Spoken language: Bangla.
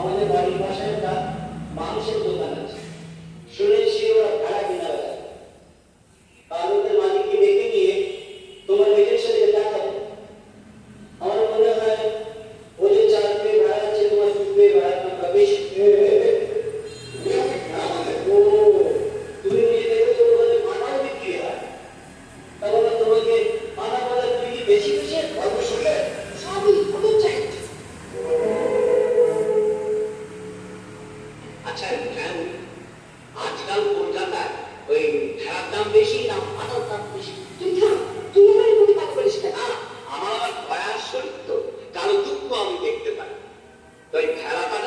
আমাদের বাড়ির ভাষায় এটা মানুষের ওই ভাড়ার দাম বেশি না মাথার দাম বেশি? তুই তুই আমার করিস কথা না আমার ভয়ার শরীর তো কারও দুঃখ আমি দেখতে পাই তো ওই ভেড়াটা